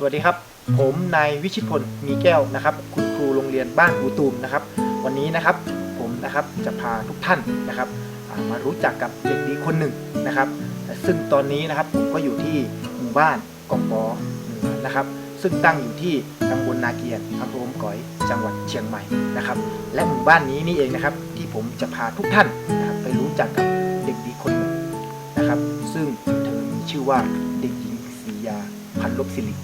สวัสดีครับ ผมนายวิชิตพลมีแก้วนะครับ คุณครูโรงเรียนบ้านอูตูมนะครับ วันนี้นะครับผมนะครับจะพาทุกท่านนะครับมารู้จักกับเด็กดีคนหนึ่งนะครับ ซึ่งตอนนี้นะครับผมก็อยู่ที่หมู่บ้านกองปอเหนือนะครับ ซึ่งตั้งอยู่ที่ตำบลนาเกียรอำเภออมก๋อยจังหวัดเชียงใหม่นะครับ และหมู่บ้านนี้นี่เองนะครับ ที่ผมจะพาทุกท่านนะครับไปรู้จักกับเด็กดีคนหนึ่งนะครับ ซึ่งเธอมีชื่อว่าเด็ก พันลบสิริ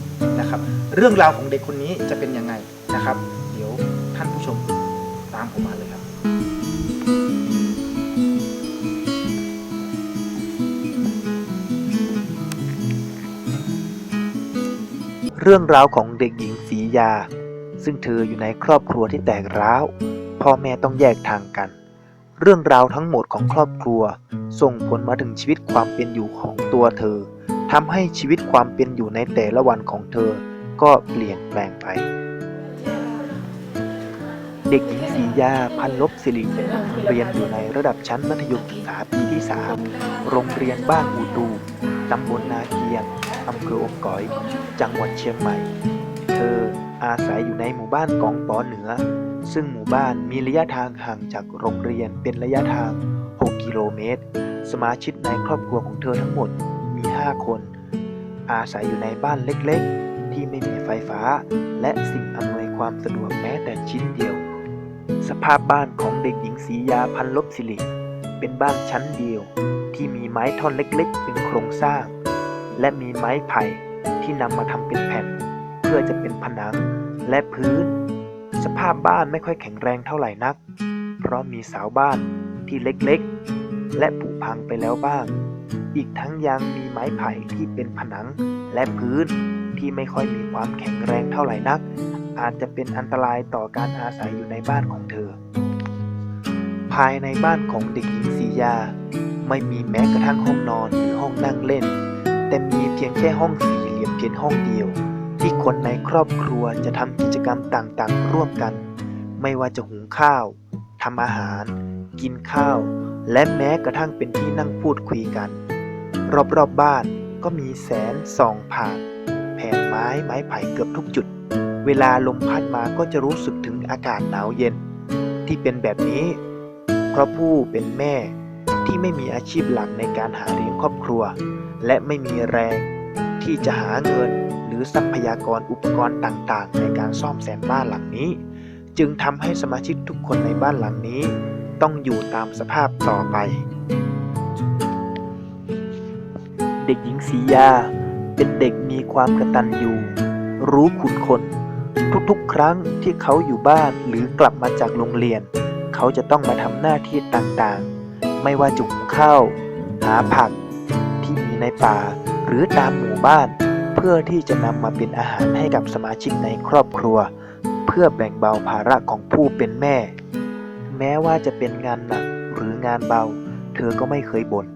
นะครับ เรื่องราวของเด็กคนนี้จะเป็นยังไงนะครับ เดี๋ยวท่านผู้ชมตามผมมาเลยครับ เรื่องราวของเด็กหญิงศรียา ซึ่งเธออยู่ในครอบครัวที่แตกร้าว พ่อแม่ต้องแยกทางกัน เรื่องราวทั้งหมดของครอบครัว ส่งผลมาถึงชีวิตความเป็นอยู่ของตัวเธอ ทำให้ชีวิตความเป็นอยู่ในแต่ละวันของเธอ ก็เปลี่ยนแปลงไป เด็กหญิงศรียาพันลบสิริเรียนอยู่ในระดับชั้นมัธยมศึกษาปีที่ 3 โรงเรียนบ้านอูตูตำบลนาเกียนอำเภออมก๋อย จังหวัดเชียงใหม่ เธออาศัยอยู่ในหมู่บ้านกองปอเหนือ ซึ่งหมู่บ้านมีระยะทางห่างจากโรงเรียนเป็นระยะทาง 6 กิโลเมตร สมาชิกในครอบครัวของเธอทั้งหมด มี 5 คน อาศัยอยู่ในบ้านเล็กๆ ที่ไม่มีไฟฟ้า และสิ่งอำนวยความสะดวกแม้แต่ชิ้นเดียว สภาพบ้านของเด็กหญิงศรียาพันลบสิริเป็นบ้านชั้นเดียว ที่มีไม้ท่อนเล็กๆ เป็นโครงสร้าง และมีไม้ไผ่ที่นำมาทำเป็นแผ่น เพื่อจะเป็นผนังและพื้น สภาพบ้านไม่ค่อยแข็งแรงเท่าไหร่นัก เพราะมีเสาบ้านที่เล็กๆ และผุพังไปแล้วบ้าง อีกทั้งยังมีไม้ไผ่ที่เป็นผนังและพื้นที่ไม่ค่อยมีความแข็งแรงเท่าไหร่นัก อาจจะเป็นอันตรายต่อการอาศัยอยู่ในบ้านของเธอ ภายในบ้านของเด็กหญิงสียา ไม่มีแม้กระทั่งห้องนอนหรือห้องนั่งเล่น แต่มีเพียงแค่ห้องสี่เหลี่ยมเพียงห้องเดียว ที่คนในครอบครัวจะทำกิจกรรมต่างๆ ร่วมกัน ไม่ว่าจะหุงข้าวทำอาหาร กินข้าว และแม้กระทั่งเป็นที่นั่งพูดคุยกัน รอบๆบบ้านก็มีแสนส่องผ่าน แผ่นไม้ไม้ไผ่เกือบทุกจุด เวลาลมพัดมาก็จะรู้สึกถึงอากาศหนาวเย็น ที่เป็นแบบนี้ เพราะผู้เป็นแม่ที่ไม่มีอาชีพหลักในการหาเลี้ยงครอบครัว และไม่มีแรงที่จะหาเงินหรือทรัพยากรอุปกรณ์ต่างๆ ในการซ่อมแซมบ้านหลังนี้ จึงทำให้สมาชิกทุกคนในบ้านหลังนี้ ต้องอยู่ตามสภาพต่อไป เด็กหญิงสียา เป็นเด็กมีความกระตัญญูรู้คุณคน ทุกๆ ครั้งที่เขาอยู่บ้านหรือกลับมาจากโรงเรียน เขาจะต้องมาทำหน้าที่ต่างๆ ไม่ว่าจุ่มข้าวหาผักที่มีในป่า หรือตามหมู่บ้าน เพื่อที่จะนำมาเป็นอาหารให้กับสมาชิกในครอบครัว เพื่อแบ่งเบาภาระของผู้เป็นแม่ แม้ว่าจะเป็นงานหนักหรืองานเบา เธอก็ไม่เคยบ่น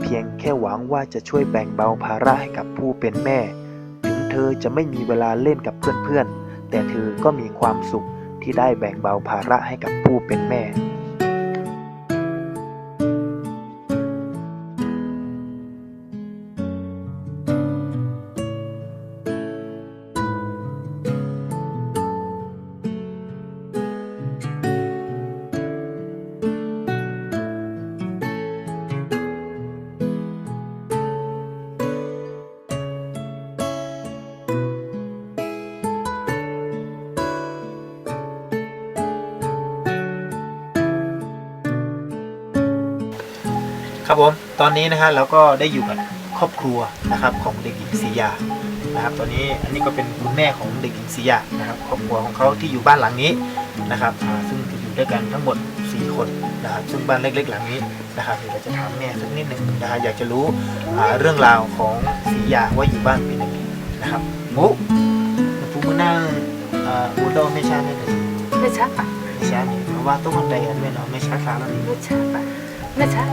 เพียงแค่หวังว่าจะช่วยแบ่งเบาภาระให้กับผู้เป็นแม่ ถึงเธอจะไม่มีเวลาเล่นกับเพื่อนๆ แต่เธอก็มีความสุขที่ได้แบ่งเบาภาระให้กับผู้เป็นแม่ ครับผมตอนนี้นะฮะเราก็ได้อยู่กับครอบครัวนะครับของเด็กหญิงศรียานะครับตอนนี้อันนี้ก็เป็นคุณแม่ของเด็กหญิงศรียานะครับครอบครัวของเขาที่อยู่บ้านหลังนี้นะครับซึ่งอยู่ด้วยกันทั้งหมด 4 คนนะครับซึ่งบ้านเล็กๆหลังนี้นะครับเดี๋ยวเราจะถามแม่สักนิดหนึ่งนะฮะอยากจะรู้เรื่องราวของศรียาว่าอยู่บ้านเป็นยังไงนะครับมุกฟูมือนั่งอ่าอุดรไม่ใช่ไหมเนี่ยไม่ชักปะไม่ใช่เนี่ยเพราะว่าต้องคนใดอันไม่เนาะไม่ใช่ฟ้าแล้วนี่ไม่ชักปะไม่ชั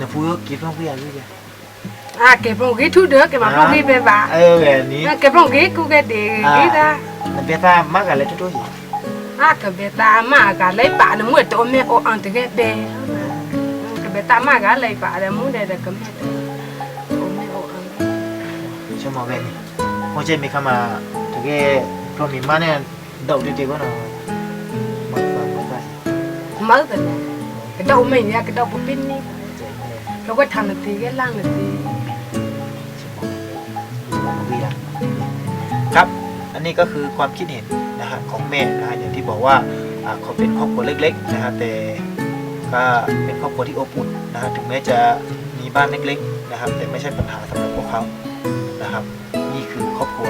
กเนี่ยฟูก็คิดว่าผู้ใหญ่รู้จักอะเก็บลงกี่ทุเด้อเก็บมาพวกนี้ไปบ้าเออแบบนี้เก็บลงกี่กูก็ดีกี่ตามันเป็นตามากอะไรทุกๆอย่างอะก็เบตามากะเลยป่านะมื้อตัวแม่โออันตะเกเดก็เบตามากะเลยป่านะมื้อเดดก็แม่โอแม่โออันชั่วโมงแบบนี้ mo je mi kama tage pro mi ma ne dau de de ko no ma ma ma ba มาแต่เนี่ยกระเดาไม่เนี่ยกระเดาปุ๊บปิ้นนี่ เราก็ทำนาทีแค่ล่างนาทีครับ อันนี้ก็คือความคิดเห็นนะฮะของแม่นะฮะอย่างที่บอกว่าอ่าเขาเป็นครอบครัวเล็กๆนะฮะแต่ก็เป็นครอบครัวที่อบอุ่นนะฮะถึงแม้จะมีบ้านเล็กๆนะครับ แต่ไม่ใช่ปัญหาสำหรับพวกเขานะครับ นี่คือครอบครัว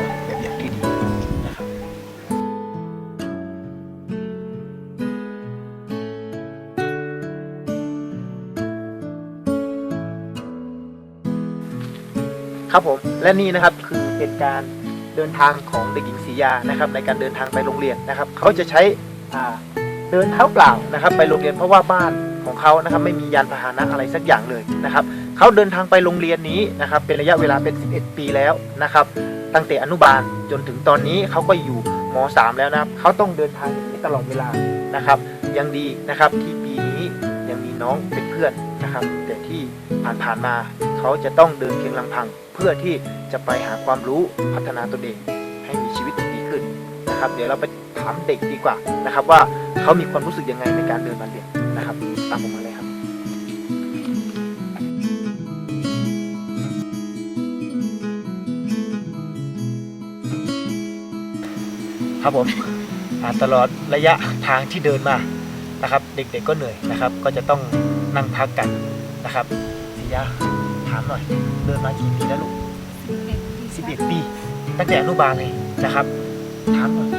ครับผมและนี่นะครับคือเหตุการณ์เดินทางของเด็กหญิงศรียานะครับ ในการเดินทางไปโรงเรียนนะครับ เขาจะใช้เดินเท้าเปล่านะครับ ไปโรงเรียนเพราะว่าบ้านของเขานะครับไม่มียานพาหนะอะไรสักอย่างเลยนะครับ เขาเดินทางไปโรงเรียนนี้นะครับ เป็นระยะเวลาเป็น 11 ปีแล้วนะครับ ตั้งแต่อนุบาลจนถึงตอนนี้เขาก็อยู่ม .3 แล้วนะครับ เขาต้องเดินทางอย่างนี้ตลอดเวลานะครับ ยังดีนะครับที่ปีนี้ยังมีน้องเป็นเพื่อนนะครับ แต่ที่ผ่านๆมา เขาจะต้องเดินเพียงลำพัง เพื่อที่จะไปหาความรู้พัฒนาตนเองให้มีชีวิตที่ดีขึ้นนะครับ เดี๋ยวเราไปถามเด็กดีกว่านะครับ ว่าเขามีความรู้สึกยังไงในการเดินมาเรียนนะครับ ตามผมมาเลยครับ ครับผมตลอดระยะทางที่เดินมานะครับ เด็กๆก็เหนื่อยนะครับ ก็จะต้องนั่งพักกันนะครับสิยาามหน่อย เดินมากี่ปีแล้วลูก11ปี ตั้งแต่อนุบาลเลยนะครับ ถามหน่อย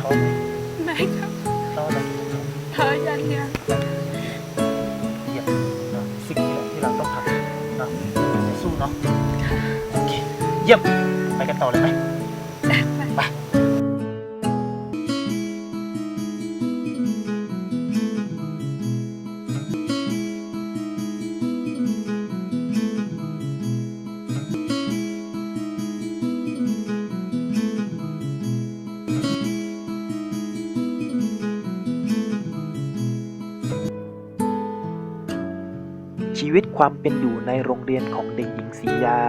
ท้อไหมไม่ครับท้ออะไรเธอยันเนี่ยเยี่ยมเนาะสิ่งนี้แหละที่เราต้องทำเนาะจะสู้เนาะโอเคเยี่ยมไปกันต่อเลยไหม วิตความเป็นอยู่ในโรงเรียนของเด็กหญิงศรียา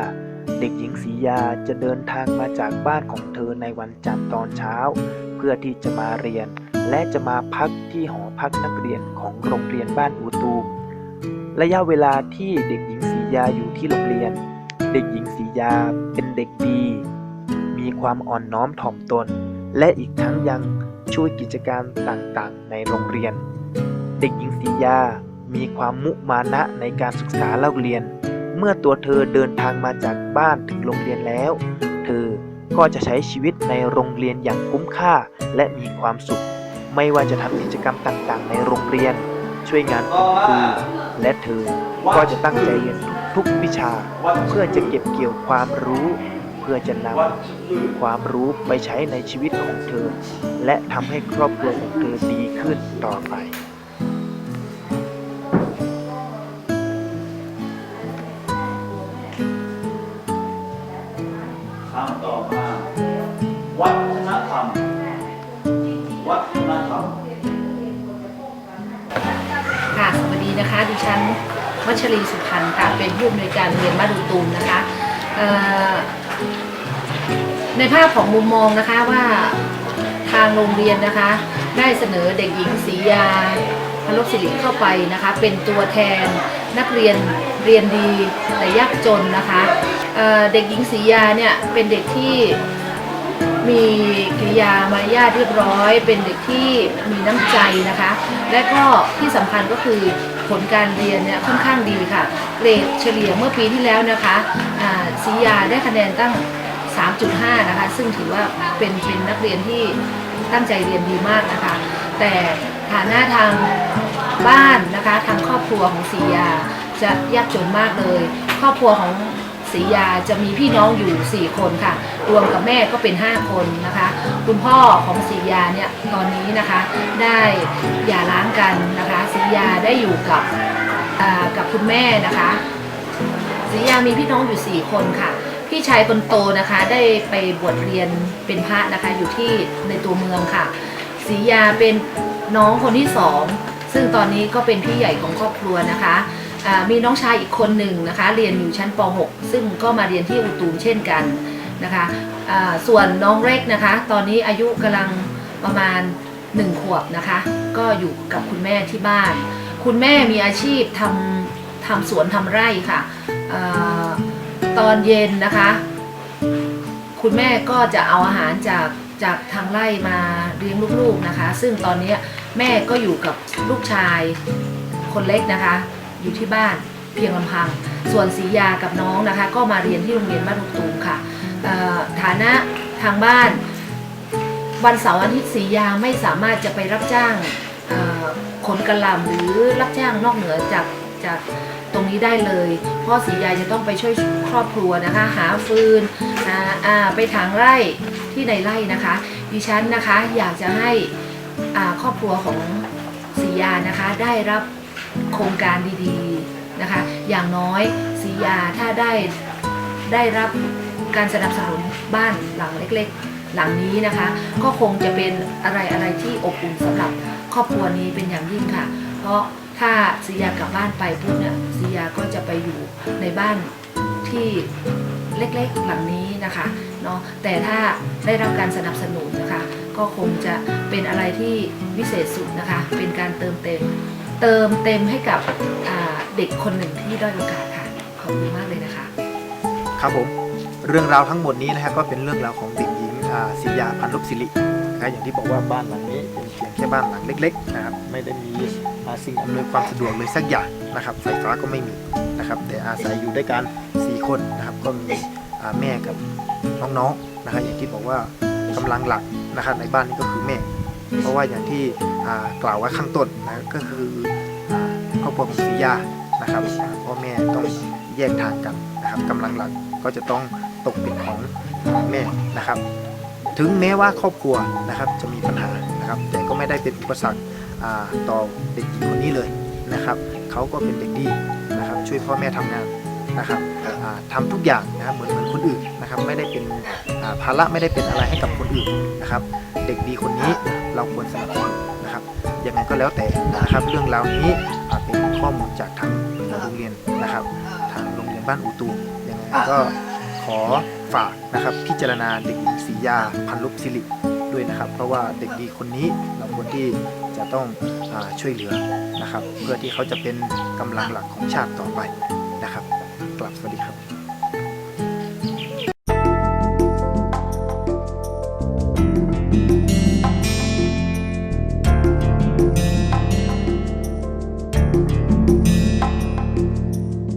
เด็กหญิงศรียาจะเดินทางมาจากบ้านของเธอในวันจันทร์ตอนเช้า เพื่อที่จะมาเรียน และจะมาพักที่หอพักนักเรียนของโรงเรียนบ้านอูตูมระยะเวลาที่เด็กหญิงศรียาอยู่ที่โรงเรียน เด็กหญิงศรียาเป็นเด็กดี มีความอ่อนน้อมถ่อมตน และอีกทั้งยังช่วยกิจการต่างๆ ในโรงเรียน เด็กหญิงศรียา มีความมุมานะในการศึกษาเล่าเรียน เมื่อตัวเธอเดินทางมาจากบ้านถึงโรงเรียนแล้ว เธอก็จะใช้ชีวิตในโรงเรียนอย่างคุ้มค่าและมีความสุข ไม่ว่าจะทำกิจกรรมต่างๆ ในโรงเรียน ช่วยงานคุณครูและเธอก็จะตั้งใจเรียนทุกวิชา เพื่อจะเก็บเกี่ยวความรู้ เพื่อจะนำความรู้ไปใช้ในชีวิตของเธอ และทำให้ครอบครัวของเธอดีขึ้นต่อไป ชรีสุพรรณค่ะเป็นผู้อำนวยการเรียนบ้านดูตูมนะคะในภาพของมุมมองนะคะว่าทางโรงเรียนนะคะ ได้เสนอเด็กหญิงศรียาพลบสิริเข้าไปนะคะ เป็นตัวแทนนักเรียนเรียนดีแต่ยากจนนะคะเเด็กหญิงศรียาเนี่ยเป็นเด็กที่มีกิริยามารยาทเรียบร้อย เป็นเด็กที่มีน้ำใจนะคะ และก็ที่สำคัญก็คือ ผลการเรียนเนี่ยค่อนข้างดีค่ะ เกรดเฉลี่ยเมื่อปีที่แล้วนะคะอ่าศรียาได้คะแนนตั้ง 3.5 นะคะ ซึ่งถือว่าเป็นเป็นนักเรียนที่ตั้งใจเรียนดีมากนะคะ แต่ฐานะทางบ้านนะคะทางครอบครัวของศรียาจะยากจนมากเลย ครอบครัวของ ศรียาจะมีพี่น้องอยู่ 4 คนค่ะ รวมกับแม่ก็เป็น 5 คนนะคะ คุณพ่อของศรียาเนี่ยตอนนี้นะคะได้หย่าร้างกันนะคะศรียาได้อยู่กับกับคุณแม่นะคะศรียามีพี่น้องอยู่ 4 คนค่ะพี่ชายคนโตนะคะได้ไปบวชเรียนเป็นพระนะคะอยู่ที่ในตัวเมืองค่ะศรียาเป็นน้องคนที่สองซึ่งตอนนี้ก็เป็นพี่ใหญ่ของครอบครัวนะคะ มีน้องชายอีกคนหนึ่งนะคะ เรียนอยู่ชั้นป .6 ซึ่งก็มาเรียนที่อุตูมเช่นกันนะคะส่วนน้องเล็กนะคะ ตอนนี้อายุกำลังประมาณ 1 ขวบนะคะ ก็อยู่กับคุณแม่ที่บ้าน คุณแม่มีอาชีพทำทำสวนทำไร่ค่ะอตอนเย็นนะคะ คุณแม่ก็จะเอาอาหารจากจากทางไร่มาเลี้ยงลูกๆนะคะ ซึ่งตอนนี้แม่ก็อยู่กับลูกชายคนเล็กนะคะ อยู่ที่บ้านเพียงลำพัง ส่วนศรียากับน้องนะคะ ก็มาเรียนที่โรงเรียนบ้านลูกตูมค่ะฐานะทางบ้าน วันเสาร์อาทิตย์ศรียาไม่สามารถจะไปรับจ้างขนกระลำหรือรับจ้างนอกเหนือจากจากตรงนี้ได้เลย เพราะศรียาจะต้องไปช่วยครอบครัวนะคะ หาฟืนไปถางไร่ที่ในไร่นะคะ ดิฉันนะคะอยากจะให้ครอบครัวของศรียานะคะได้รับ โครงการดีๆนะคะ อย่างน้อยศรียาถ้าได้ได้รับการสนับสนุนบ้านหลังเล็กๆ หลังนี้นะคะ ก็คงจะเป็นอะไรอะไรที่อบอุ่นสำหรับครอบครัวนี้เป็นอย่างยิ่งค่ะ เพราะถ้าศรียากลับบ้านไปปุ๊บเนี่ยศรียาก็จะไปอยู่ในบ้านที่เล็กๆหลังนี้นะคะเนาะแต่ถ้าได้รับการสนับสนุนนะคะ ก็คงจะเป็นอะไรที่วิเศษสุดนะคะ เป็นการเติมเต็ม เติมเต็มให้กับเด็กคนหนึ่งที่ด้อยโอกาสค่ะขอบคุณมากเลยนะคะ ครับผมเรื่องราวทั้งหมดนี้นะครับก็เป็นเรื่องราวของเด็กหญิงศิยาพันลบศิรินะครับอย่างที่บอกว่าบ้านหลังนี้เป็นเพียงแค่บ้านหลังเล็กๆนะครับไม่ได้มีอาสิ่งอำนวยความสะดวกเลยสักอย่างนะครับไฟฟ้าก็ไม่มีนะครับแต่อาศัยอยู่ด้วยกันสี่คนนะครับก็มีแม่กับน้องๆนะครับอย่างที่บอกว่ากำลังหลักนะครับในบ้านนี้ก็คือแม่ เพราะว่าอย่างที่กล่าวไว้ข้างต้นนะก็คือครอบครัวของศิยานะครับพ่อแม่ต้องแยกทางกันนะครับกำลังหลักก็จะต้องตกเป็นของแม่นะครับ ถึงแม้ว่าครอบครัวนะครับจะมีปัญหานะครับ แต่ก็ไม่ได้เป็นอุปสรรคต่อเด็กหญิงคนนี้เลยนะครับเขาก็เป็นเด็กดีนะครับ ช่วยพ่อแม่ทำงานนะครับอ่าทำทุกอย่างนะครับเหมือนเหมือนคนอื่นนะครับ ไม่ได้เป็นภาระไม่ได้เป็นอะไรให้กับคนอื่นนะครับ เด็กดีคนนี้ เราควรสนับสนุนนะครับยังไงก็แล้วแต่นะครับ เรื่องราวนี้อ่าเป็นข้อมูลจากทางโรงเรียนนะครับ ทางโรงเรียนบ้านอูตูยังไงก็ขอฝากนะครับ พิจารณาเด็กหญิงศรียาพันลุปสิริด้วยนะครับ เพราะว่าเด็กดีคนนี้เราควรที่จะต้องอช่วยเหลือนะครับ เพื่อที่เขาจะเป็นกำลังหลักของชาติต่อไปนะครับ กลับสวัสดีครับ